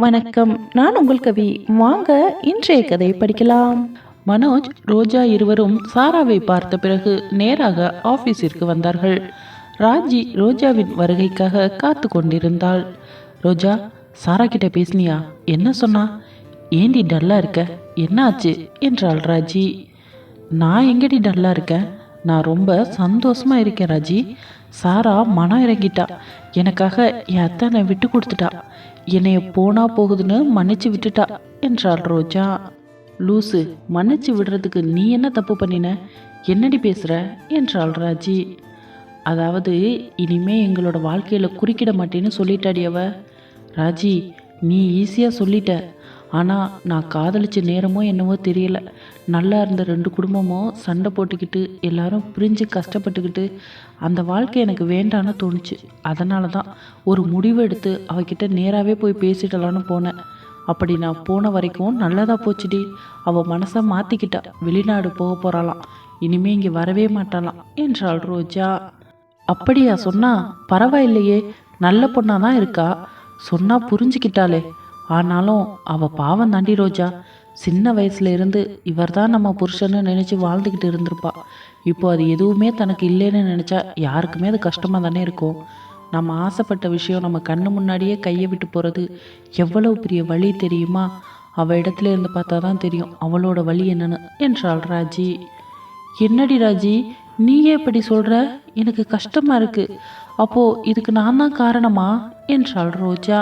வணக்கம். நான் உங்கள் கவி. வாங்க இன்றைய கதை படிக்கலாம். மனோஜ் ரோஜா இருவரும் சாராவை பார்த்த பிறகு நேராக ஆபீஸிற்கு வந்தார்கள். ராஜி ரோஜாவின் வருகைக்காக காத்து கொண்டிருந்தாள். ரோஜா சாரா கிட்ட பேசினியா? என்ன சொன்னா? ஏண்டி டல்லா இருக்க? என்னாச்சு? என்றாள் ராஜி. நான் எங்கடி டல்லா இருக்கேன் நான் ரொம்ப சந்தோஷமா இருக்கேன் ராஜி. சாரா மனம் இறங்கிட்டா. எனக்காக என் அத்தனை விட்டு கொடுத்துட்டா? என்னைய போனா போகுதுன்னு மன்னிச்சு விட்டுட்டா என்றாள் ரோஜா. லூசு மன்னிச்சு விடுறதுக்கு நீ என்ன தப்பு பண்ணின? என்னடி பேசுற? என்றாள் ராஜி. அதாவது இனிமே எங்களோட வாழ்க்கையில குறுக்கிட மாட்டேன்னு சொல்லிட்டாடி அவ. ராஜி நீ ஈஸியாக சொல்லிட்ட. ஆனால் நான் காதலிச்ச நேரமோ என்னவோ தெரியல. நல்லா இருந்த ரெண்டு குடும்பமும் சண்டை போட்டுக்கிட்டு எல்லாரும் பிரிஞ்சு கஷ்டப்பட்டுக்கிட்டு அந்த வாழ்க்கை எனக்கு வேண்டான்னு தோணுச்சு. அதனால தான் ஒரு முடிவு எடுத்து அவகிட்ட நேராகவே போய் பேசிடலான்னு போனேன். அப்படி நான் போன வரைக்கும் நல்லதாக போச்சுடி. அவள் மனசை மாற்றிக்கிட்டா வெளிநாடு போக போகிறாளாம் இனிமே இங்கே வரவே மாட்டாளாம் என்றாள் ரோஜா. அப்படியா சொன்னா? பரவாயில்லையே. நல்ல பொண்ணாக தான் இருக்கா. சொன்னா புரிஞ்சுக்கிட்டாளே. ஆனாலும் அவ பாவம் தாண்டி ரோஜா. சின்ன வயசுல இருந்து இவர் தான் நம்ம புருஷன்னு நினைச்சு வாழ்ந்துக்கிட்டு இருந்திருப்பா. இப்போ அது எதுவுமே தனக்கு இல்லைன்னு நினைச்சா யாருக்குமே அது கஷ்டமா தானே இருக்கும். நம்ம ஆசைப்பட்ட விஷயம் நம்ம கண்ணு முன்னாடியே கையை விட்டு போறது. எவ்வளவு பெரிய வழி தெரியுமா? அவ இடத்துல இருந்து பார்த்தா தான் தெரியும் அவளோட வழி என்னன்னு. என்றாள் ராஜி. என்னடி ராஜி நீயே இப்படி சொல்ற? எனக்கு கஷ்டமா இருக்கு. அப்போ இதுக்கு நான் தான் காரணமா? என்றாள் ரோஜா.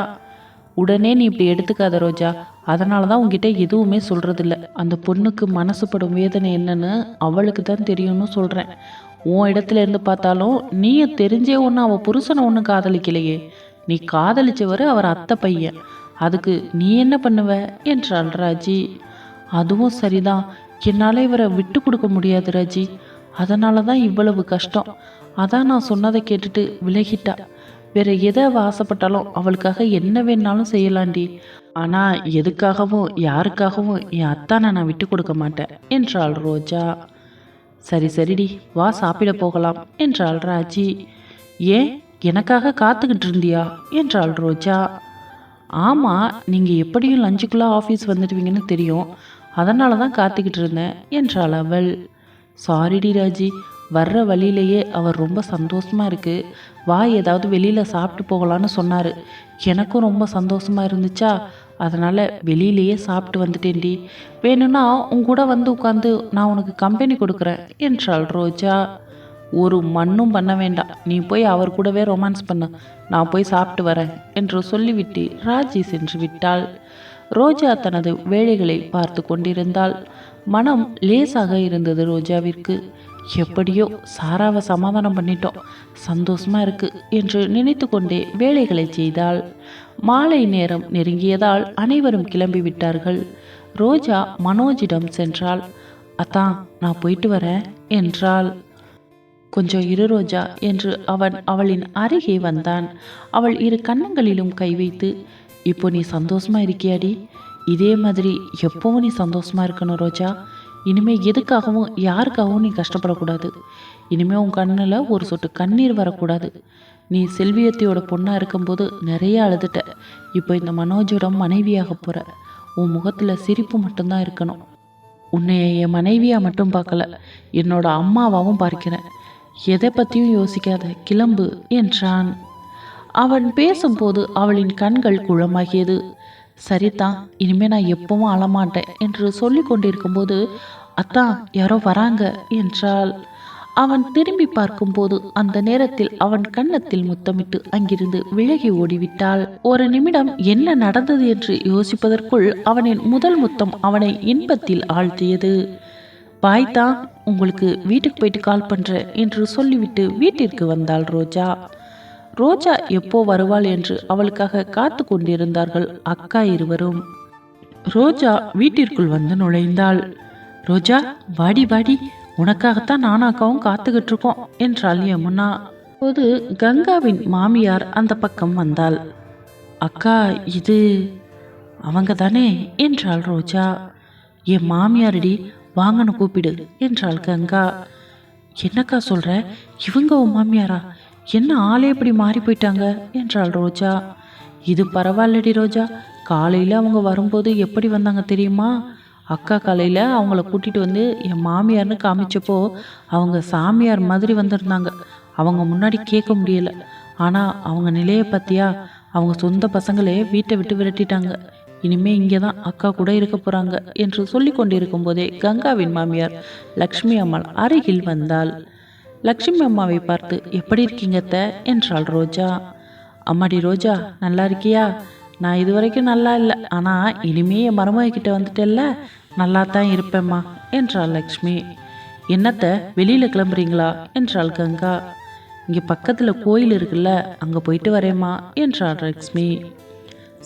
உடனே நீ இப்படி எடுத்துக்காத ரோஜா. அதனால தான் உங்ககிட்ட எதுவுமே சொல்கிறதில்ல அந்த பொண்ணுக்கு மனசுப்படும் வேதனை என்னன்னு அவளுக்கு தான் தெரியும்னு சொல்கிறேன் உன் இடத்துல இருந்து பார்த்தாலும் நீயும் தெரிஞ்சே ஒன்று அவள் புருஷனை ஒன்றும் காதலிக்கலையே. நீ காதலிச்சவர் அவர் அத்தை பையன். அதுக்கு நீ என்ன பண்ணுவ? என்றாள் ராஜி. அதுவும் சரிதான். என்னால் இவரை விட்டு கொடுக்க முடியாது ராஜி. அதனால தான் இவ்வளவு கஷ்டம். அதான் நான் சொன்னதை கேட்டுட்டு விலகிட்டா. வேற எதை ஆசைப்பட்டாலும் அவளுக்காக என்ன வேணாலும் செய்யலாண்டி. ஆனா எதுக்காகவும் யாருக்காகவும் என் அத்தானை நான் விட்டு கொடுக்க மாட்டேன் என்றாள் ரோஜா. சரி சரிடி வா சாப்பிட போகலாம் என்றாள் ராஜி. ஏன் எனக்காக காத்துக்கிட்டு இருந்தியா என்றாள் ரோஜா. ஆமாம் நீங்கள் எப்படியும் லஞ்சுக்குள்ளே ஆஃபீஸ் வந்துடுவீங்கன்னு தெரியும். அதனால தான் காத்துக்கிட்டு இருந்தேன் என்றாள் அவள். சாரிடி ராஜி வர்ற வழியிலேயே அவர் ரொம்ப சந்தோஷமாக இருக்குது வா ஏதாவது வெளியில் சாப்பிட்டு போகலான்னு சொன்னார். எனக்கும் ரொம்ப சந்தோஷமா இருந்துச்சா? அதனால் வெளியிலேயே சாப்பிட்டு வந்துட்டேன்டி. வேணும்னா உன் கூட வந்து உட்காந்து நான் உனக்கு கம்பெனி கொடுக்குறேன் என்றாள் ரோஜா. ஒரு மண்ணும் பண்ண வேண்டாம். நீ போய் அவர் கூடவே ரொமான்ஸ் பண்ணு. நான் போய் சாப்பிட்டு வரேன் என்று சொல்லிவிட்டு ராஜி சென்று விட்டாள். ரோஜா தனது வேலைகளை பார்த்து கொண்டிருந்தாள். மனம் லேசாக இருந்தது ரோஜாவிற்கு. எப்படியோ சாராவை சமாதானம் பண்ணிட்டோம். சந்தோஷமா இருக்கு என்று நினைத்து கொண்டே வேலைகளை செய்தாள். மாலை நேரம் நெருங்கியதால் அனைவரும் கிளம்பி விட்டார்கள். ரோஜா மனோஜிடம் சென்றாள். அத்தான் நான் போயிட்டு வரேன் என்றாள். கொஞ்சம் இரு ரோஜா என்று அவன் அவளின் அருகே வந்தான். அவள் இரு கன்னங்களிலும் கை வைத்து இப்போ நீ சந்தோஷமா இருக்கியாடி? இதே மாதிரி எப்பவும் நீ சந்தோஷமா இருக்கணும் ரோஜா. இனிமே எதுக்காகவும் யாருக்காகவும் நீ கஷ்டப்படக்கூடாது. இனிமே உன் கண்ணில் ஒரு சொட்டு கண்ணீர் வரக்கூடாது. நீ செல்வியத்தையோட பொண்ணாக இருக்கும்போது நிறைய அழுதுட்ட. இப்போ இந்த மனோஜோட மனைவியாக போகிற உன் முகத்தில் சிரிப்பு மட்டும்தான் இருக்கணும். உன்னை என் மனைவியாக மட்டும் பார்க்கல என்னோட அம்மாவாகவும் பார்க்கிறேன். எதை பற்றியும் யோசிக்காத கிளம்பு என்றான். அவன் பேசும்போது அவளின் கண்கள் குழமாகியது சரிதான் இனிமே நான் எப்பவும் அழமாட்டேன் என்று சொல்லி கொண்டிருக்கும்போது அத்தான் யாரோ வராங்க என்றாள். அவன் திரும்பி பார்க்கும்போது அந்த நேரத்தில் அவன் கன்னத்தில் முத்தமிட்டு அங்கிருந்து விலகி ஓடிவிட்டாள். ஒரு நிமிடம் என்ன நடந்தது என்று யோசிப்பதற்குள் அவனின் முதல் முத்தம் அவனை இன்பத்தில் ஆழ்த்தியது. பாய்தா உங்களுக்கு வீட்டுக்கு போயிட்டு கால் பண்றேன் என்று சொல்லிவிட்டு வீட்டிற்கு வந்தாள் ரோஜா. ரோஜா எப்போ வருவாள் என்று அவளுக்காக காத்து கொண்டிருந்தார்கள் அக்கா இருவரும். ரோஜா வீட்டிற்குள் வந்து நுழைந்தாள். ரோஜா வாடி வாடி உனக்காகத்தான் நானும் அக்காவும் காத்துக்கிட்டு இருக்கோம் என்றாள் யமுனா. போது கங்காவின் மாமியார் அந்த பக்கம் வந்தாள். அக்கா இது அவங்க தானே என்றாள் ரோஜா. என் மாமியாரடி வாங்கன்னு கூப்பிடு என்றாள் கங்கா. என்னக்கா சொல்ற? இவங்க உன் மாமியாரா? என்ன ஆளே இப்படி மாறி போயிட்டாங்க? என்றாள் ரோஜா. இது பரவாயில்லடி ரோஜா. காலையில் அவங்க வரும்போது எப்படி வந்தாங்க தெரியுமா? அக்கா காலையில் அவங்கள கூட்டிகிட்டு வந்து என் மாமியார்னு காமிச்சப்போ அவங்க சாமியார் மாதிரி வந்திருந்தாங்க. அவங்க முன்னாடி கேட்க முடியல. ஆனால் அவங்க நிலையை பார்த்தியா அவங்க சொந்த பசங்களே வீட்டை விட்டு விரட்டிட்டாங்க. இனிமே இங்கே தான் அக்கா கூட இருக்க போகிறாங்க என்று சொல்லி கொண்டிருக்கும் போதே கங்காவின் மாமியார் லக்ஷ்மி அம்மாள் அருகில் வந்தாள். லக்ஷ்மி அம்மாவை பார்த்து எப்படி இருக்கீங்க அத்தை? என்றாள் ரோஜா. அம்மாடி ரோஜா நல்லா இருக்கியா? நான் இது வரைக்கும் நல்லா இல்லை. ஆனால் இனிமே என் மருமகிட்ட வந்துட்டேல்ல நல்லா தான் இருப்பேம்மா என்றாள் லக்ஷ்மி. என்னத்தை வெளியில் கிளம்புறீங்களா? என்றாள் கங்கா. இங்கே பக்கத்தில் கோயில் இருக்குல்ல அங்கே போயிட்டு வரேம்மா என்றாள் லக்ஷ்மி.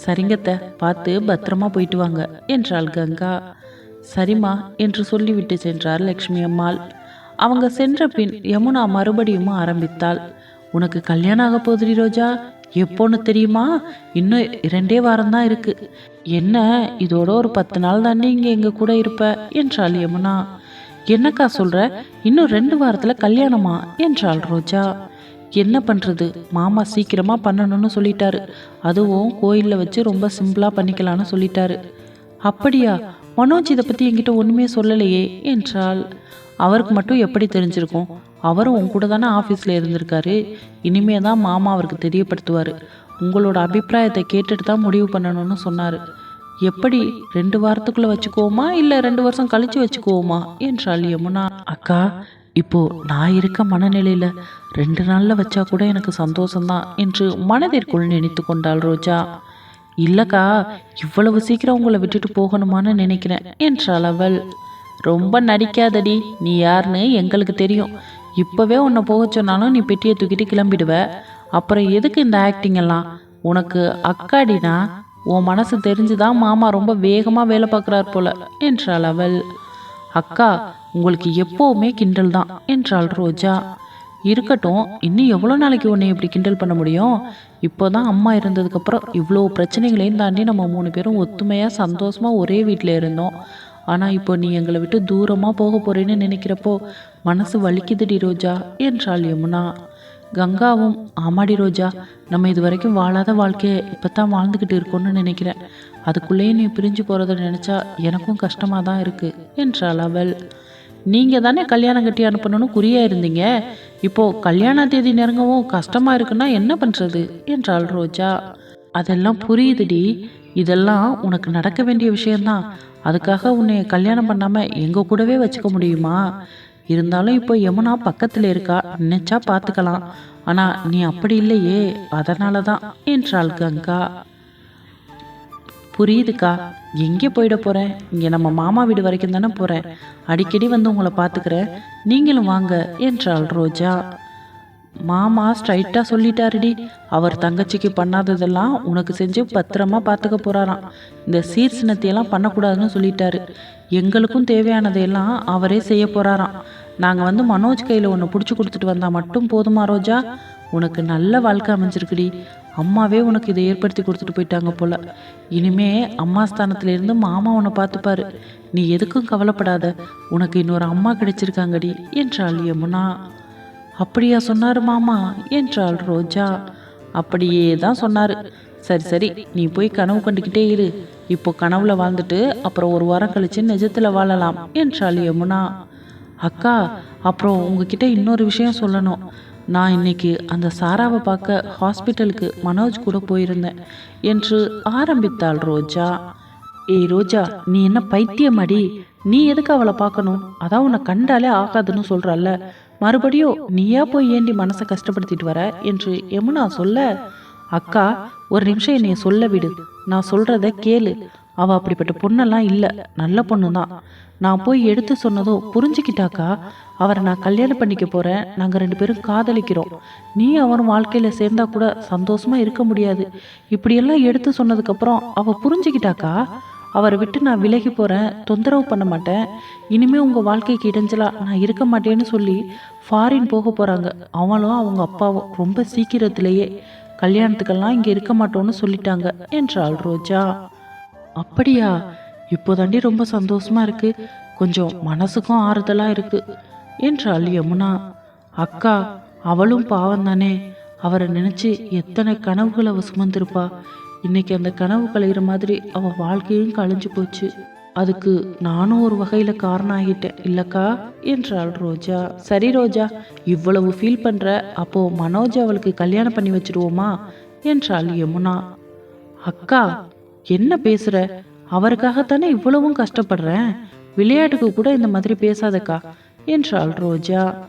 சரிங்கத்த பார்த்து பத்திரமா போயிட்டு வாங்க என்றாள் கங்கா. சரிம்மா என்று சொல்லிவிட்டு சென்றார் லக்ஷ்மி அம்மாள். அவங்க சென்ற பின் யமுனா மறுபடியும் ஆரம்பித்தாள். உனக்கு கல்யாணம் ஆக போதுடி ரோஜா? எப்போன்னு தெரியுமா? இன்னும் இரண்டே வாரம் தான் இருக்கு. என்ன இதோட ஒரு பத்து நாள் தானே இங்கே எங்கள் கூட இருப்ப? என்றாள் யமுனா. என்னக்கா சொல்ற? இன்னும் ரெண்டு வாரத்துல கல்யாணமா? என்றாள் ரோஜா. என்ன பண்ணுறது மாமா சீக்கிரமாக பண்ணணும்னு சொல்லிட்டாரு. அதுவும் கோயிலில் வச்சு ரொம்ப சிம்பிளாக பண்ணிக்கலான்னு சொல்லிட்டாரு. அப்படியா? மனோஜ் இதை பற்றி என்கிட்ட ஒன்றுமே சொல்லலையே என்றாள். அவருக்கு மட்டும் எப்படி தெரிஞ்சிருக்கும்? அவரும் உன் கூட தானே ஆஃபீஸில் இருந்திருக்காரு. இனிமே தான் மாமா அவருக்கு தெரியப்படுத்துவார். உங்களோட அபிப்பிராயத்தை கேட்டுட்டு தான் முடிவு பண்ணணும்னு சொன்னார். எப்படி ரெண்டு வாரத்துக்குள்ளே வச்சுக்குவோமா? இல்லை ரெண்டு வருஷம் கழித்து வச்சுக்குவோமா? என்றாள் யமுனா. அக்கா இப்போது நான் இருக்க மனநிலையில் ரெண்டு நாளில் வச்சா கூட எனக்கு சந்தோஷம்தான் என்று மனதிற்குள் நினைத்து கொண்டாள் ரோஜா. இல்லக்கா இவ்வளவு சீக்கிரம் உங்களை விட்டுட்டு போகணுமான்னு நினைக்கிறேன் என்றாள் அவள். ரொம்ப நடிக்காதடி. நீ யாருன்னு எங்களுக்கு தெரியும். இப்போவே உன்னை போக சொன்னாலும் நீ பெட்டியை தூக்கிட்டு கிளம்பிடுவ. அப்புறம் எதுக்கு இந்த ஆக்டிங் எல்லாம்? உனக்கு அக்காடினா உன் மனசு தெரிஞ்சுதான் மாமா ரொம்ப வேகமாக வேலை பார்க்குறார் போல என்றாள் அவள். அக்கா உங்களுக்கு எப்போவுமே கிண்டல் தான் என்றாள் ரோஜா. இருக்கட்டும் இன்னும் எவ்வளோ நாளைக்கு உன்னை இப்படி கிண்டல் பண்ண முடியும்? இப்போதான் அம்மா இருந்ததுக்கப்புறம் இவ்வளோ பிரச்சனைகளையும் தாண்டி நம்ம மூணு பேரும் ஒத்துமையாக சந்தோஷமாக ஒரே வீட்டில் இருந்தோம். ஆனால் இப்போ நீ எங்களை விட்டு தூரமாக போக போறேன்னு நினைக்கிறப்போ மனசு வலிக்குதுடி ரோஜா என்றாள் யமுனா. கங்காவும் ஆமாடி ரோஜா நம்ம இது வரைக்கும் வாழாத வாழ்க்கையை இப்போ தான் வாழ்ந்துக்கிட்டு இருக்கோம்னு நினைக்கிறேன். அதுக்குள்ளேயே நீ பிரிஞ்சு போகிறத நினச்சா எனக்கும் கஷ்டமாக தான் இருக்குது என்றாள் அவள். நீங்கள் தானே கல்யாணம் கட்டி அனுப்பணும்னு குறியாக இருந்தீங்க. இப்போது கல்யாண தேதி நெருங்கவும் கஷ்டமாக இருக்குன்னா என்ன பண்ணுறது என்றாள் ரோஜா. அதெல்லாம் புரியுதுடி. இதெல்லாம் உனக்கு நடக்க வேண்டிய விஷயந்தான் அதுக்காக உன்னை கல்யாணம் பண்ணாமல் எங்கள் கூடவே வச்சுக்க முடியுமா? இருந்தாலும் இப்போ யமுனா பக்கத்தில் இருக்கா நினைச்சா பார்த்துக்கலாம் ஆனால் நீ அப்படி இல்லையே அதனால தான் என்றாள் கங்கா. புரியுதுக்கா எங்கே போயிட போகிறேன் இங்கே நம்ம மாமா வீடு வரைக்கும் தானே போகிறேன் அடிக்கடி வந்து உங்களை பார்த்துக்கிறேன் நீங்களும் வாங்க என்றாள் ரோஜா. மாமா ஸ்ட்ரைட்டாக சொல்லிட்டாருடி. அவர் தங்கச்சிக்கு பண்ணாததெல்லாம் உனக்கு செஞ்சு பத்திரமா பார்த்துக்க போறாராம். இந்த சீர் சின்னத்தையெல்லாம் பண்ணக்கூடாதுன்னு சொல்லிட்டாரு. எங்களுக்கும் தேவையானதையெல்லாம் அவரே செய்ய போறாராம். நாங்கள் வந்து மனோஜ் கையில் ஒன்று பிடிச்சி கொடுத்துட்டு வந்தால் மட்டும் போதுமா ரோஜா? உனக்கு நல்ல வாழ்க்கை அமைஞ்சிருக்குடி. அம்மாவே உனக்கு இதை ஏற்படுத்தி கொடுத்துட்டு போயிட்டாங்க போல. இனிமே அம்மா ஸ்தானத்துல இருந்து மாமா உன்னை பார்த்துப்பாரு நீ எதுக்கும் கவலைப்படாத. உனக்கு இன்னொரு அம்மா கிடைச்சிருக்காங்கடி என்றாள் யமுனா. அப்படியா சொன்னார் மாமா என்றாள் ரோஜா. அப்படியே தான் சொன்னார். சரி சரி நீ போய் கனவு கண்டுக்கிட்டே இரு. இப்போ கனவுல வாழ்ந்துட்டு அப்புறம் ஒரு வாரம் கழிச்சு நிஜத்துல வாழலாம் என்றாள் யமுனா. அக்கா அப்புறம் உங்ககிட்ட இன்னொரு விஷயம் சொல்லணும். நான் இன்னைக்கு அந்த சாராவை பார்க்க ஹாஸ்பிட்டலுக்கு மனோஜ் கூட போயிருந்தேன் என்று ஆரம்பித்தாள் ரோஜா. ஏய் ரோஜா நீ என்ன பைத்தியமாடி? நீ எதுக்கு அவளை பார்க்கணும்? அதான் உன்னை கண்டாலே ஆகாதுன்னு சொல்றல்ல. மறுபடியும் நீயா போய் ஏண்டி மனசை கஷ்டப்படுத்திட்டு வர என்று யமுனா சொல்ல அக்கா ஒரு நிமிஷம் என்னைய சொல்ல விடு. நான் சொல்றத கேளு. அவ அப்படிப்பட்ட பொண்ணெல்லாம் இல்லை. நல்ல பொண்ணு தான் நான் போய் எடுத்து சொன்னதும் புரிஞ்சுக்கிட்டாக்கா? அவரை நான் கல்யாணம் பண்ணிக்க போறேன். நாங்கள் ரெண்டு பேரும் காதலிக்கிறோம். நீ அவரும் வாழ்க்கையில் சேர்ந்தா கூட சந்தோஷமா இருக்க முடியாது. இப்படியெல்லாம் எடுத்து சொன்னதுக்கப்புறம் அவள் புரிஞ்சுக்கிட்டாக்கா? அவரை விட்டு நான் விலகி போகிறேன் தொந்தரவு பண்ண மாட்டேன். இனிமேல் உங்கள் வாழ்க்கைக்கு இடைஞ்சலாக நான் இருக்க மாட்டேன்னு சொல்லி ஃபாரின் போக போகிறாங்க அவளும் அவங்க அப்பாவும் ரொம்ப சீக்கிரத்திலேயே கல்யாணத்துக்கெல்லாம் இங்கே இருக்க மாட்டோன்னு சொல்லிட்டாங்க என்றாள் ரோஜா. அப்படியா? இப்போதாண்டி ரொம்ப சந்தோஷமாக இருக்குது கொஞ்சம் மனசுக்கும் ஆறுதலாக இருக்குது என்றாள் யமுனா. அக்கா அவளும் பாவம் தானே அவரை நினச்சி எத்தனை கனவுகளை அவ சுமந்திருப்பா. இன்னைக்கு அந்த கனவு கலைகிற மாதிரி அவள் வாழ்க்கையும் கழிஞ்சு போச்சு. அதுக்கு நானும் ஒரு வகையில் காரணம் ஆகிட்டேன் இல்லக்கா? என்றாள் ரோஜா. சரி ரோஜா இவ்வளவு ஃபீல் பண்ணுற அப்போ மனோஜ் அவளுக்கு கல்யாணம் பண்ணி வச்சிருவோமா? என்றாள் யமுனா. அக்கா என்ன பேசுற? அவருக்காகத்தானே இவ்வளவும் கஷ்டப்படுறேன்? விளையாட்டுக்கு கூட இந்த மாதிரி பேசாதக்கா? என்றாள் ரோஜா.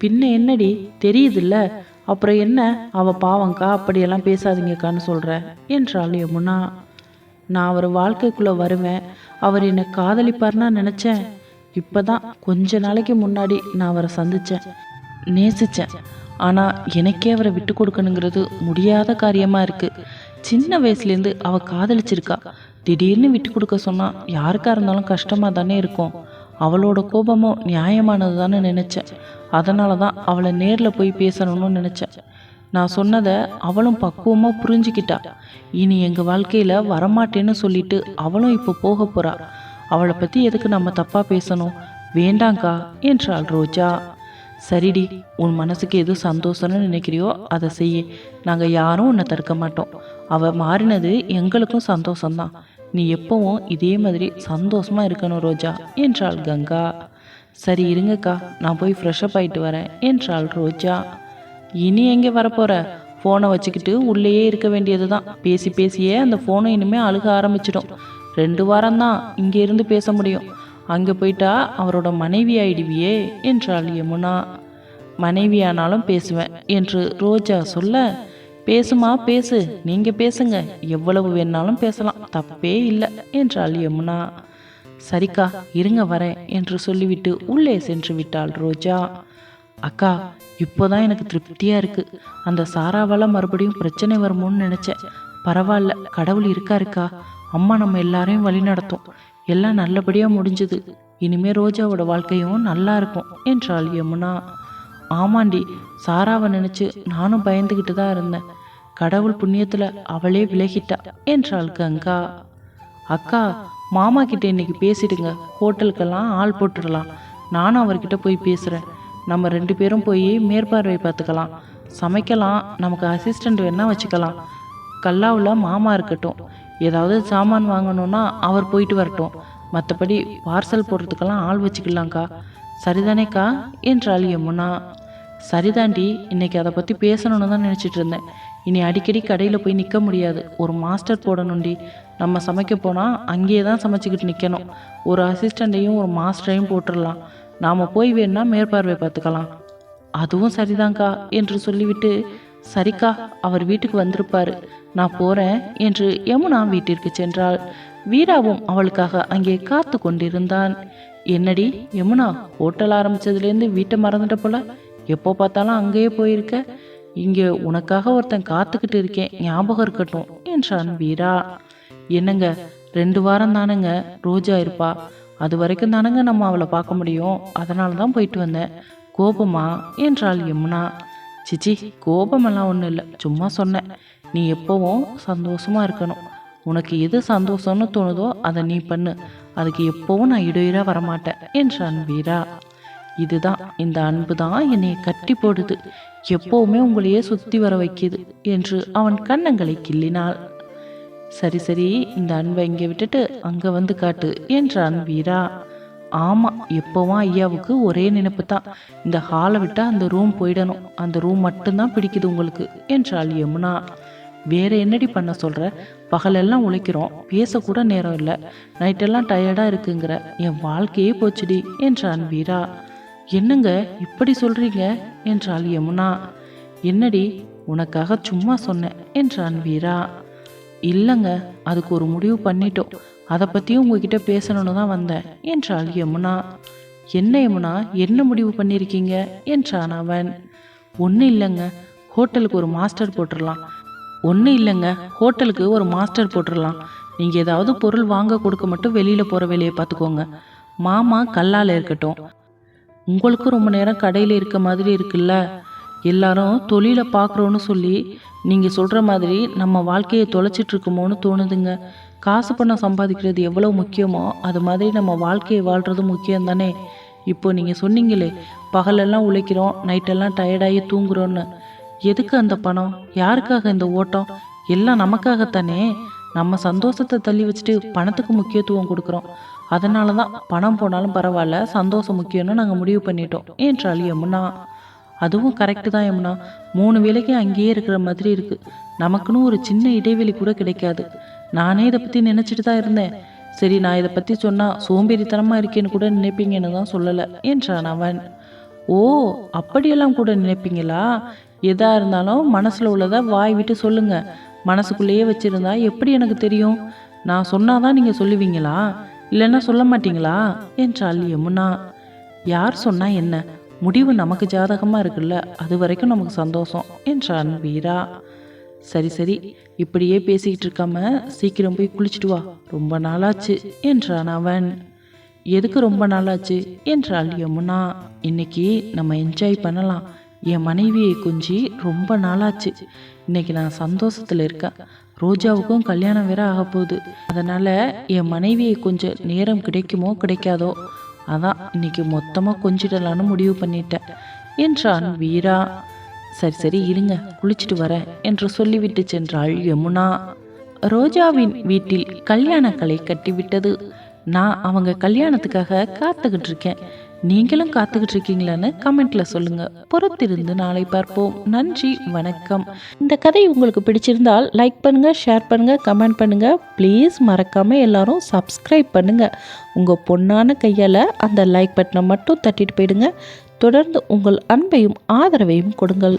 பின்ன என்னடி? தெரியுதுல்ல? அப்புறம் என்ன? அவ பாவங்க்கா அப்படியெல்லாம் பேசாதீங்கக்கான்னு சொல்ற. என்றாள் யமுனா. நான் அவர் வாழ்க்கைக்குள்ளே வருவேன். அவர் என்னை காதலிப்பார்னா இப்போ தான் கொஞ்ச நாளைக்கு முன்னாடி நான் அவரை சந்தித்தேன் நேசித்தேன் ஆனால் எனக்கே அவரை விட்டு கொடுக்கணுங்கிறது முடியாத காரியமாக இருக்குது சின்ன வயசுலேருந்து அவள் காதலிச்சிருக்கா. திடீர்னு விட்டு கொடுக்க சொன்னால் யாருக்காக இருந்தாலும் கஷ்டமாக தானே இருக்கும். அவளோட கோபமும் நியாயமானது தானே நினச்சேன். அதனால தான் அவளை நேரில் போய் பேசணும்னு நினச்சேன். நான் சொன்னதை அவளும் பக்குவமாக புரிஞ்சுக்கிட்டா. இனி எங்கள் வாழ்க்கையில் வரமாட்டேன்னு சொல்லிட்டு அவளும் இப்போ போக போகிறா அவளை பற்றி எதுக்கு நம்ம தப்பாக பேசணும்? வேண்டாங்க்கா என்றாள் ரோஜா. சரிடி உன் மனசுக்கு எது சந்தோஷம்னு நினைக்கிறியோ அதை செய்ய. நாங்கள் யாரும் உன்னை தடுக்க மாட்டோம். அவள் மாறினது எங்களுக்கும் சந்தோஷம்தான். நீ எப்பவும் இதே மாதிரி சந்தோஷமா இருக்கணும் ரோஜா என்றாள் கங்கா. சரி இருங்கக்கா. நான் போய் ஃப்ரெஷ்அப் ஆயிட்டு வரேன் என்றாள் ரோஜா. இனி எங்கே வரப்போற? ஃபோனை வச்சுக்கிட்டு உள்ளேயே இருக்க வேண்டியது தான் பேசி பேசியே அந்த ஃபோனை இனிமேல் அழுக ஆரம்பிச்சிடும். ரெண்டு வாரம்தான் இங்கே இருந்து பேச முடியும். அங்கே போயிட்டா அவரோட மனைவி ஆயிடுவியே என்றாள் யமுனா. மனைவியானாலும் பேசுவேன் என்று ரோஜா சொல்ல பேசுமா பேசு. நீங்க பேசுங்க. எவ்வளவு வேணாலும் பேசலாம். தப்பே இல்லை என்றாள் யமுனா. சரிக்கா இருங்க வரேன் என்று சொல்லிவிட்டு உள்ளே சென்று விட்டாள் ரோஜா. அக்கா இப்போதான் எனக்கு திருப்தியா இருக்கு. அந்த சாராவால மறுபடியும் பிரச்சனை வருமோன்னு நினைச்சேன். பரவாயில்ல கடவுள் இருக்காருக்கா. அம்மா நம்ம எல்லாரையும் வழி நடத்தும். எல்லாம் நல்லபடியா முடிஞ்சது. இனிமே ரோஜாவோட வாழ்க்கையும் நல்லா இருக்கும் என்றாள் யமுனா. ஆமாண்டி சாராவை நினைச்சு நானும் பயந்துக்கிட்டு தான் இருந்தேன். கடவுள் புண்ணியத்துல அவளே விலகிட்டா? என்றாள் கங்கா. அக்கா மாமா கிட்ட இன்னைக்கு பேசிடுங்க. ஹோட்டலுக்கெல்லாம் ஆள் போட்டுடலாம். நானும் அவர்கிட்ட போய் பேசுகிறேன் நம்ம ரெண்டு பேரும் போய் மேற்பார்வை பார்த்துக்கலாம். சமைக்கலாம். நமக்கு அசிஸ்டண்ட் வேணா வச்சுக்கலாம். கல்லாவில் மாமா இருக்கட்டும். ஏதாவது சாமான் வாங்கணும்னா அவர் போயிட்டு வரட்டும். மற்றபடி பார்சல் போடுறதுக்கெல்லாம் ஆள் வச்சுக்கலாம்க்கா. சரிதானேக்கா? என்றாள் யமுனா. சரிதாண்டி இன்னைக்கு அதை பற்றி பேசணும்னு தான் நினச்சிட்டு இருந்தேன். இனி அடிக்கடி கடையில் போய் நிற்க முடியாது. ஒரு மாஸ்டர் போடணும்டி. நம்ம சமைக்க போனால் அங்கேயே தான் சமைச்சிக்கிட்டு நிற்கணும் ஒரு அசிஸ்டண்ட்டையும் ஒரு மாஸ்டரையும் போட்டுடலாம் நாம் போய் வேணும்னா மேற்பார்வை பார்த்துக்கலாம். அதுவும் சரிதாங்க்கா என்று சொல்லிவிட்டு சரிக்கா அவர் வீட்டுக்கு வந்திருப்பார். நான் போகிறேன் என்று யமுனா வீட்டிற்கு சென்றாள். வீராவும் அவளுக்காக அங்கே காத்து கொண்டிருந்தான். என்னடி யமுனா ஹோட்டல் ஆரம்பிச்சதுலேருந்து வீட்டை மறந்துட்ட போல? எப்போ பார்த்தாலும் அங்கேயே போயிருக்க? இங்கே உனக்காக ஒருத்தன் காத்துக்கிட்டு இருக்கேன். ஞாபகம் இருக்கட்டும் என்றான் வீரா. என்னங்க ரெண்டு வாரம் தானுங்க ரோஜா இருப்பா. அது வரைக்கும் தானுங்க நம்ம அவளை பார்க்க முடியும். அதனால தான் போயிட்டு வந்தேன். கோபமா என்றாள் யமுனா. சிச்சி கோபமெல்லாம் ஒன்றும் இல்லை. சும்மா சொன்னேன். நீ எப்போவும் சந்தோஷமாக இருக்கணும். உனக்கு எது சந்தோஷம்னு தோணுதோ அதை நீ பண்ணு. அதுக்கு எப்போவும் நான் இடையிறாக வரமாட்டேன் என்றான் வீரா. இதுதான் இந்த அன்பு தான் என்னை கட்டி போடுது. எப்போவுமே உங்களையே சுத்தி வர வைக்குது என்று அவன் கன்னங்களை கிள்ளினாள். சரி சரி இந்த அன்பை இங்கே விட்டுட்டு அங்கே வந்து காட்டு என்றான் வீரா. ஆமாம் எப்போவும் ஐயாவுக்கு ஒரே நினைப்பு தான் இந்த ஹாலை விட்டால் அந்த ரூம் போயிடணும். அந்த ரூம் மட்டும்தான் பிடிக்குது உங்களுக்கு என்றாள் யமுனா. வேற என்னடி பண்ண சொல்ற? பகலெல்லாம் உழைக்கிறோம். பேசக்கூட நேரம் இல்லை. நைட்டெல்லாம் டயர்டாக இருக்குங்கிற. என் வாழ்க்கையே போச்சுடி என்றான் வீரா. என்னங்க இப்படி சொல்றீங்க? என்றாள் யமுனா. என்னடி உனக்காக சும்மா சொன்னேன் என்றான் வீரா. இல்லைங்க அதுக்கு ஒரு முடிவு பண்ணிட்டோம். அதை பற்றியும் உங்ககிட்ட பேசணும்னு தான் வந்தேன் என்றாள் யமுனா. என்ன யமுனா என்ன முடிவு பண்ணியிருக்கீங்க என்றான் அவன். ஒன்றும் இல்லைங்க ஹோட்டலுக்கு ஒரு மாஸ்டர் போட்டுடலாம் ஒன்றும் இல்லைங்க ஹோட்டலுக்கு ஒரு மாஸ்டர் போட்டுடலாம் நீங்கள் ஏதாவது பொருள் வாங்க கொடுக்க மட்டும் வெளியில் போகிற வேலையை பார்த்துக்கோங்க. மாமா கல்லால் இருக்கட்டும். உங்களுக்கும் ரொம்ப நேரம் கடையில் இருக்க மாதிரி இருக்குல்ல? எல்லாரும் தொழிலை பார்க்குறோன்னு சொல்லி நீங்கள் சொல்கிற மாதிரி நம்ம வாழ்க்கையை தொலைச்சிட்ருக்கோமோன்னு தோணுதுங்க. காசு பணம் சம்பாதிக்கிறது எவ்வளோ முக்கியமோ அது மாதிரி நம்ம வாழ்க்கையை வாழ்கிறது முக்கியம் தானே இப்போ நீங்கள் சொன்னீங்களே பகலெல்லாம் உழைக்கிறோம் நைட்டெல்லாம் டயர்டாகி தூங்குறோன்னு. எதுக்கு அந்த பணம்? யாருக்காக இந்த ஓட்டம்? எல்லாம் நமக்காகத்தானே? நம்ம சந்தோஷத்தை தள்ளி வச்சுட்டு பணத்துக்கு முக்கியத்துவம் கொடுக்குறோம். அதனால தான் பணம் போனாலும் பரவாயில்ல சந்தோஷம் முக்கியம்னு நாங்கள் முடிவு பண்ணிட்டோம். என்றாள் யமுனா? அதுவும் கரெக்டு தான் யமுனா. மூணு வேலைக்கு அங்கேயே இருக்கிற மாதிரி இருக்கு. நமக்குன்னு ஒரு சின்ன இடைவெளி கூட கிடைக்காது. நானே இதை பற்றி நினச்சிட்டு தான் இருந்தேன். சரி நான் இதை பற்றி சொன்னால் சோம்பேறித்தனமாக இருக்கேன்னு கூட நினைப்பீங்கன்னு தான் சொல்லலை என்றான் அவன். ஓ அப்படியெல்லாம் கூட நினைப்பீங்களா? எதா இருந்தாலும் மனசில் உள்ளதை வாய் விட்டு சொல்லுங்கள் மனசுக்குள்ளேயே வச்சுருந்தா எப்படி எனக்கு தெரியும்? நான் சொன்னாதான் நீங்கள் சொல்லுவீங்களா? இல்லைன்னா சொல்ல மாட்டீங்களா? என்றாள் யமுனா. யார் சொன்னா என்ன? முடிவு நமக்கு ஜாதகமாக இருக்குல்ல அது வரைக்கும் நமக்கு சந்தோஷம் என்றான் வீரா. சரி சரி இப்படியே பேசிக்கிட்டு இருக்காம சீக்கிரம் போய் குளிச்சுட்டு வா ரொம்ப நாளாச்சு என்றான் அவன். எதுக்கு ரொம்ப நாளாச்சு? என்றாள் யமுனா. இன்னைக்கு நம்ம என்ஜாய் பண்ணலாம். என் மனைவியை கொஞ்சி ரொம்ப நாளாச்சு. இன்னைக்கு நான் சந்தோஷத்தில் இருக்கேன். ரோஜாவுக்கும் கல்யாணம் வேற ஆக போகுது. அதனால் என் மனைவியை கொஞ்சம் நேரம் கிடைக்குமோ கிடைக்காதோ அதான் இன்னைக்கு மொத்தமாக கொஞ்சிடலான்னு முடிவு பண்ணிட்டேன். என்றான் வீரா. சரி சரி இருங்க குளிச்சுட்டு வரேன் என்று சொல்லிவிட்டு சென்றாள் யமுனா. ரோஜாவின் வீட்டில் கல்யாண கலை கட்டிவிட்டது. நான் அவங்க கல்யாணத்துக்காக காத்துக்கிட்டு இருக்கேன். நீங்களும் காத்துக்கிட்டு இருக்கீங்களான்னு கமெண்ட்ல சொல்லுங்க. பொறுத்திருந்து நாளை பார்ப்போம். நன்றி வணக்கம். இந்த கதை உங்களுக்கு பிடிச்சிருந்தால் லைக் பண்ணுங்க ஷேர் பண்ணுங்க கமெண்ட் பண்ணுங்க. ப்ளீஸ் மறக்காம எல்லாரும் சப்ஸ்கிரைப் பண்ணுங்க. உங்க பொண்ணான கையால அந்த லைக் பட்டனை மட்டும் தட்டிட்டு போயிடுங்க. தொடர்ந்து உங்கள் அன்பையும் ஆதரவையும் கொடுங்கள்.